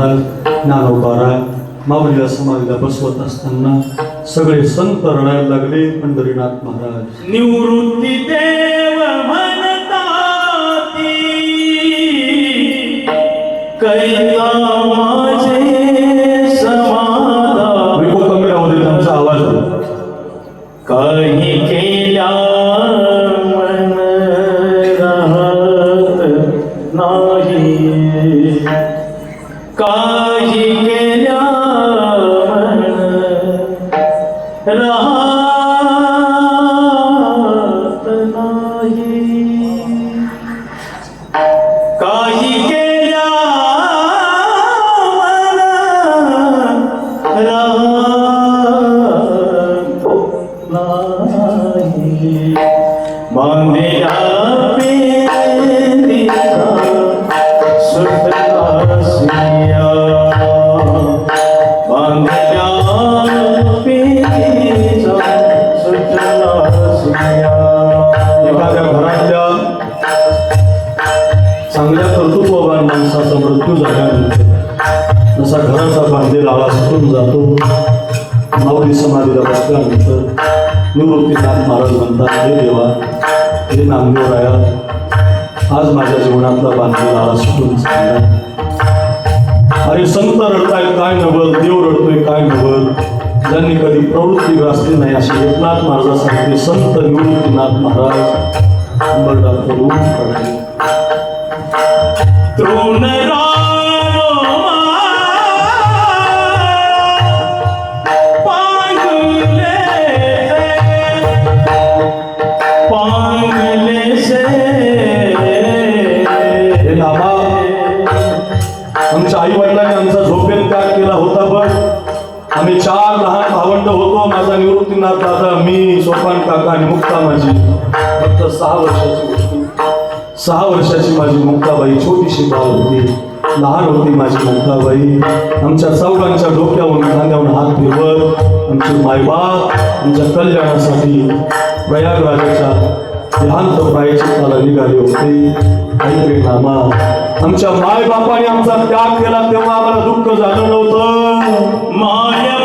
महाराज ज्ञानोबारा माऊलीला समाधीला बसवत असताना सगळे संत रडायला लागले पंढरीनाथ महाराज. निवृत्ती देव म्हणता कैला राहत नाही. काही केल्या मन घराचा बांधलेला आळा सुटून जातो. माऊली समाधीला बसल्यानंतर निवृत्तीनाथ महाराज म्हणतात हे देवा हे नामदेवराया आज माझ्या जीवनातला बांधलेला आवाज सुटून चालला अरे संत रडताय काय नवल देव रडतोय काय नवल? ज्यांनी कधी प्रवृत्ती ग्रासली नाही असे एकनाथ महाराजासारखे संत निवृत्तीनाथ महाराज अंबरनाथ करून हे नामा आमच्या आई वडिलांनी आमचा झोपेत त्याग केला होता पण आम्ही चार लहान भावंड होतो. माझा निवृत्तीनाथ दादा मी सोपान काका आणि मुक्ता माझी. फक्त सहा वर्षाची गोष्ट सहा वर्षाची माझी मुक्ताबाई छोटीशी बाळ होती. लहान होती माझी मुक्ताबाई. आमच्या चौघांच्या डोक्यावरून खांद्यावरून हात फिरवत आमचे मायबाप आमच्या कल्याणासाठी प्रयागराजाच्या लहान प्रायाची मला निघाले होते. ऐकले आमच्या माय बापाने आमचा त्याग केला तेव्हा आम्हाला दुःख झालं नव्हतं. माया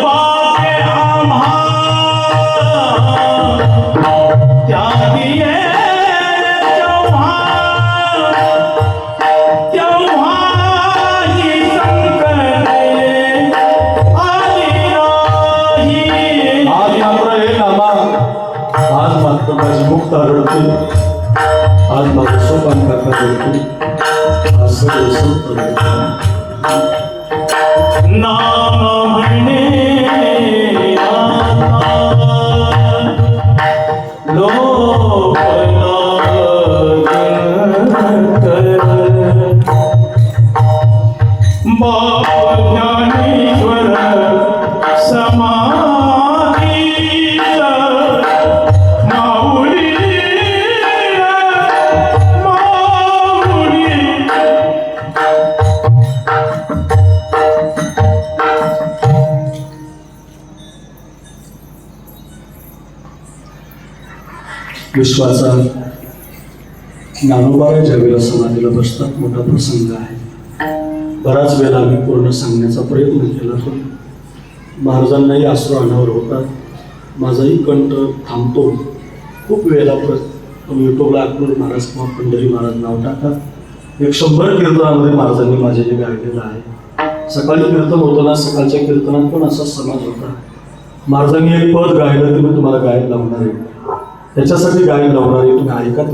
आज मात्र माझी मुक्ता रडते आज माझं सोपान काका रडते आज सगळे संत रडतात. नाम म्हणे आता लोक लागन कर. बाप ज्ञानेश्वर समाधी विश्वाचा नानोबाला ज्या वेळेला समाधीला बसतात मोठा प्रसंग आहे. बराच वेळा आम्ही पूर्ण सांगण्याचा प्रयत्न केला पण महाराजांनाही आसरू अनावर होतात. माझाही कंठ थांबतो. खूप वेळेला परत युट्यूबला अकबर महाराज किंवा पंढरी महाराज नाव टाकतात एक शंभर कीर्तनामध्ये महाराजांनी माझे जे गायलेलं आहे. सकाळी कीर्तन होताना सकाळच्या कीर्तनात पण असा समाज होता. महाराजांनी एक पद गायलं ते मी तुम्हाला गायक लावणार आहे. त्याच्यासाठी गाणी लावणार आहे तुम्ही ऐका